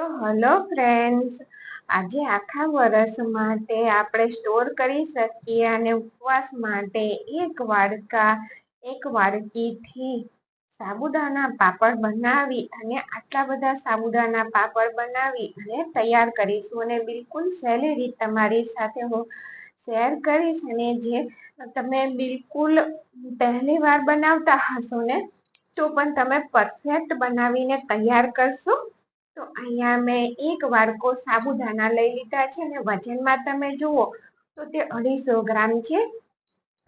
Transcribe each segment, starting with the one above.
તો hello friends આજે આખા વર્ષ માટે આપણે સ્ટોર કરી શકીએ અને ઉપવાસ માટે એક વાડકા, એક વાડકીથી સાબુદાના પાપડ બનાવી અને આટલા બધા સાબુદાના પાપડ બનાવી અને તૈયાર કરીશું અને બિલકુલ સહેલી રીત તમારી સાથે હું શેર કરીશ અને જે તમે બિલકુલ પહેલી વાર બનાવતા હશો ને, તો પણ તમે પરફેક્ટ બનાવીને તૈયાર કરશો. તો અહીંયા મેં એક વાડકો સાબુદાના લઈ લીધા છે અને વજનમાં તમે જુઓ તો તે અઢીસો ગ્રામ છે.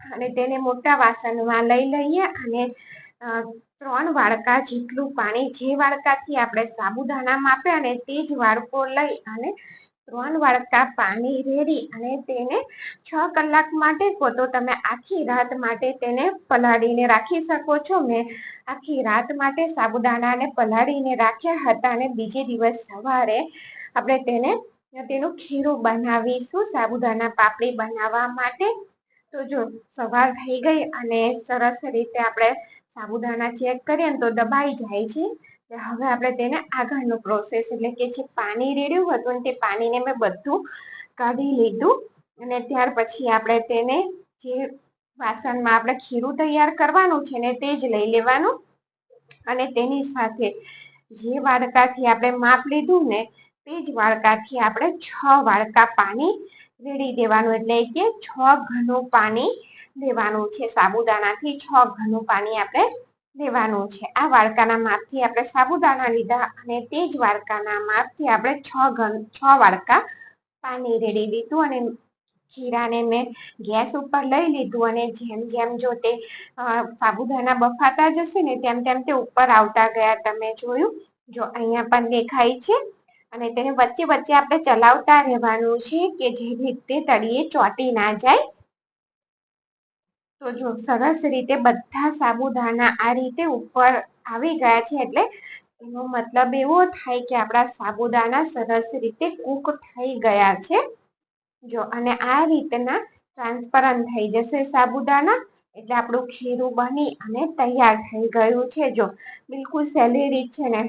અને તેને મોટા વાસણમાં લઈ લઈએ અને ત્રણ વાડકા જેટલું પાણી જે વાડકાથી આપણે સાબુદાના માપે અને તે જ વાડકો લઈ અને ત્રણ વાડકા પાણી રેડી અને તેને છ કલાક માટે કો તો તમે આખી રાત માટે તેને પલાળીને રાખી શકો છો. મેં આખી રાત માટે સાબુદાણાને પલાળીને રાખ્યા હતા અને બીજે દિવસ સવારે આપણે તેને તેનું ખીરું બનાવીશું સાબુદાના પાપડી બનાવવા માટે. તો જો સવાર થઈ ગઈ અને સરસ રીતે આપણે સાબુદાણા ચેક કરીએ તો દબાઈ જાય છે. હવે આપણે તેને આગળનું પ્રોસેસ એટલે કે જે પાણી રેડ્યું હતું ને તે પાણીને મેં બધું કાઢી લીધું અને ત્યાર પછી આપણે તેને જે વાસણમાં આપણે ખીરું તૈયાર કરવાનું છે ને તે જ લઈ લેવાનું. અને તેની સાથે જે વાડકાથી આપણે માપ લીધું ને તે જ વાડકાથી આપણે છ વાડકા પાણી રેડી દેવાનું એટલે કે છ ઘનું પાણી દેવાનું છે સાબુદાણાથી. છ ઘનું પાણી આપણે લેવાનું છે. આ વાડકાના માપથી આપણે સાબુદાણા લીધા અને તે જ વાડકાના માપથી આપણે છ ઘન છ વાડકા પાણી રેડી દીધું અને ખીરાને મેં ગેસ ઉપર લઈ લીધું અને જેમ જેમ જો તે સાબુદાણા બફાતા જશે ને તેમ તેમ તે ઉપર આવતા ગયા. તમે જોયું? જો અહીંયા પણ દેખાય છે. અને તેને વચ્ચે વચ્ચે આપણે ચલાવતા રહેવાનું છે કે જે રીતે તળીએ ચોટી ના જાય. તો જો સરસ રીતે બધા સાબુદાના આ રીતે ઉપર આવી ગયા છે એટલે એનો મતલબ એવો થાય કે આપણા સાબુદાના સરસ રીતે કૂક થઈ ગયા છે. જો અને આ રીતના ટ્રાન્સપરન્ટ થઈ જશે સાબુદાના એટલે આપણું ખીરું બની અને તૈયાર થઈ ગયું છે. જો બિલકુલ સહેલી રીત છે ને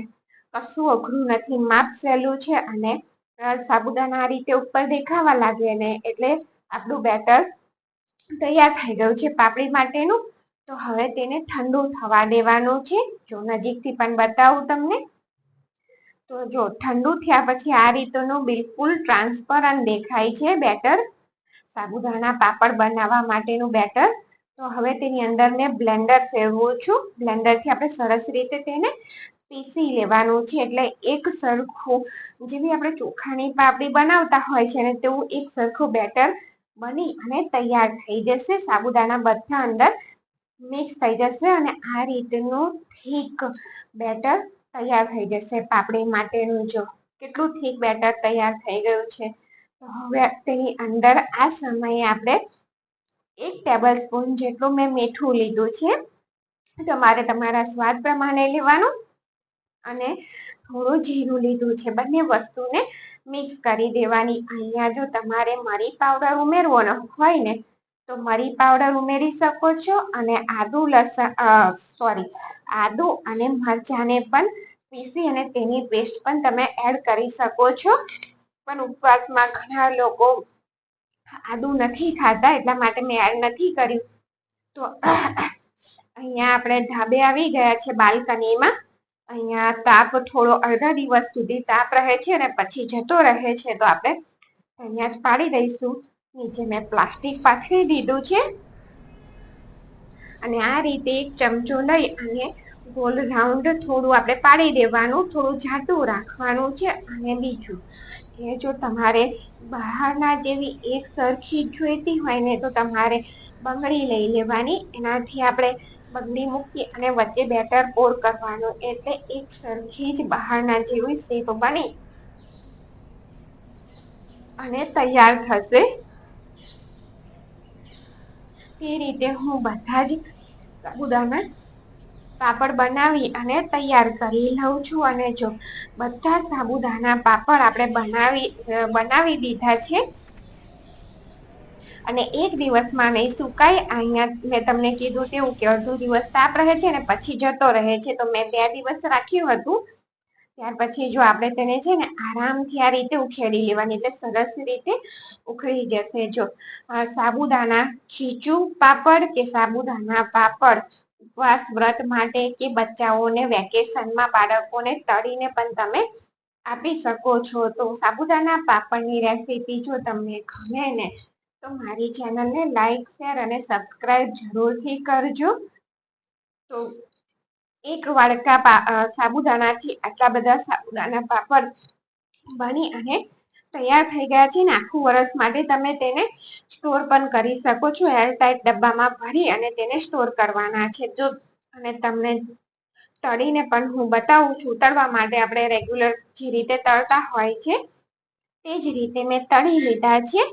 કશું અઘરું નથી, માપ સહેલું છે અને સાબુદાના આ રીતે ઉપર દેખાવા લાગે ને એટલે આપણું બેટર તૈયાર થઈ ગયું છે પાપડી માટેનું. તો હવે તેને ઠંડુ થવા દેવાનું છે. જો નજીકથી પણ બતાવું તમને. તો જો ઠંડુ થયા પછી આ રીતનું બિલકુલ ટ્રાન્સપરન્ટ દેખાય છે બેટર. સાબુદાણા પાપડ બનાવવા માટેનું બેટર. તો હવે તેની અંદર મેં બ્લેન્ડર ફેરવું છું. બ્લેન્ડરથી આપણે સરસ રીતે તેને પીસી લેવાનું છે. એટલે એક સરખું જેવી આપણે ચોખાની પાપડી બનાવતા હોય છે ને, તેવું એક સરખું બેટર બની અને તૈયાર થઈ જશે. સાબુદાણા બધા અંદર મિક્સ થઈ જશે અને આ રીતનું થીક બેટર તૈયાર થઈ જશે. પાપડી માટેનું જો કેટલું થીક બેટર તૈયાર થઈ ગયું છે. તો હવે તેની અંદર આ સમયે આપણે એક ટેબલ સ્પૂન જેટલું મેં મીઠું લીધું છે. તમારે તમારા સ્વાદ પ્રમાણે લેવાનું અને થોડું જીરું લીધું છે. બંને વસ્તુને મિક્સ કરી દેવાની. અહીંયા જો તમારે મરી પાવડર ઉમેરવાનો હોય ને, તો મરી પાવડર ઉમેરી શકો છો અને આદુ લસણ સોરી આદુ અને મરચાંને પણ પીસી અને તેની પેસ્ટ પણ તમે એડ કરી શકો છો. પણ ઉપવાસમાં ઘણા લોકો આદુ નથી ખાતા, એટલા માટે મેં એડ નથી કર્યું. તો અહીંયા આપણે ધાબે આવી ગયા છે બાલ્કનીમાં. અહીંયા તાપ થોડો અડધા દિવસ સુધી તાપ રહે છે અને પછી જતો રહે છે, તો આપણે અહીંયા જ પાડી દઈશું. નીચે મેં પ્લાસ્ટિક પાથરી દીધું છે. અને આ રીતે એક ચમચો લઈ અને ગોલ રાઉન્ડ થોડું આપણે પાડી દેવાનું, થોડું જાડું રાખવાનું છે અને બીજું કે જો તમારે બહારના જેવી એક સરખી જોઈતી હોય ને તો તમારે બંગડી લઈ લેવાની. એનાથી આપણે બંગડી મૂકી અને વચ્ચે બેટર પોર કરવાનું એટલે એક સરખી જ બહારના જેવી શેપ બની. અને તૈયાર થશે. તે રીતે હું બધા જ સાબુદાના પાપડ બનાવી અને તૈયાર કરી લઉં છું. અને જો બધા સાબુદાના પાપડ આપણે બનાવી બનાવી દીધા છે અને એક દિવસમાં નહીં સુકાય. અહીંયા મેં તમને કીધું તેવું કે અડધો દિવસ તાપ રહે છે ને પછી જતો રહે છે. તો મેં બે દિવસ રાખ્યું હતું. ત્યાર પછી જો આપણે તેને છે ને આરામથી આ રીતે ઉખેડી લેવાની. એટલે સરસ રીતે ઉખડી જશે જો. સાબુદાણા ખીચું પાપડ કે સાબુદાણા પાપડ ઉપવાસ વ્રત માટે કે બચ્ચાઓને વેકેશનમાં બાળકોને તળીને પણ તમે આપી શકો છો. તો સાબુદાણા પાપડની રેસીપી જો તમને ગમે ને તો મારી ચેનલને લાઈક શેર અને સબસ્ક્રાઈબ જરૂરથી કરજો. તો એક વાડકા સાબુદાણાથી આટલા બધા સાબુદાણા પાપડ બની અને તૈયાર થઈ ગયા છે ને આખું વર્ષ માટે તમે તેને સ્ટોર પણ કરી શકો છો એરટાઈટ ડબ્બામાં ભરી અને તેને સ્ટોર કરવાના છે. જો અને તમને તળીને પણ હું બતાવું છું તળવા માટે આપણે રેગ્યુલર જે રીતે તળતા હોય છે, તે જ રીતે મેં તળી લીધા છે.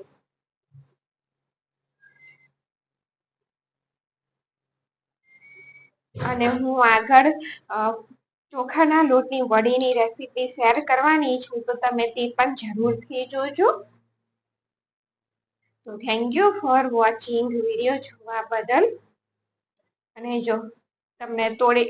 અને હું આગળ ચોખાના લોટની વડીની રેસીપી શેર કરવાની છું, તો તમે તે પણ જરૂરથી જોજો. તો thank you for watching video જોવા બદલ. અને જો તમને થોડી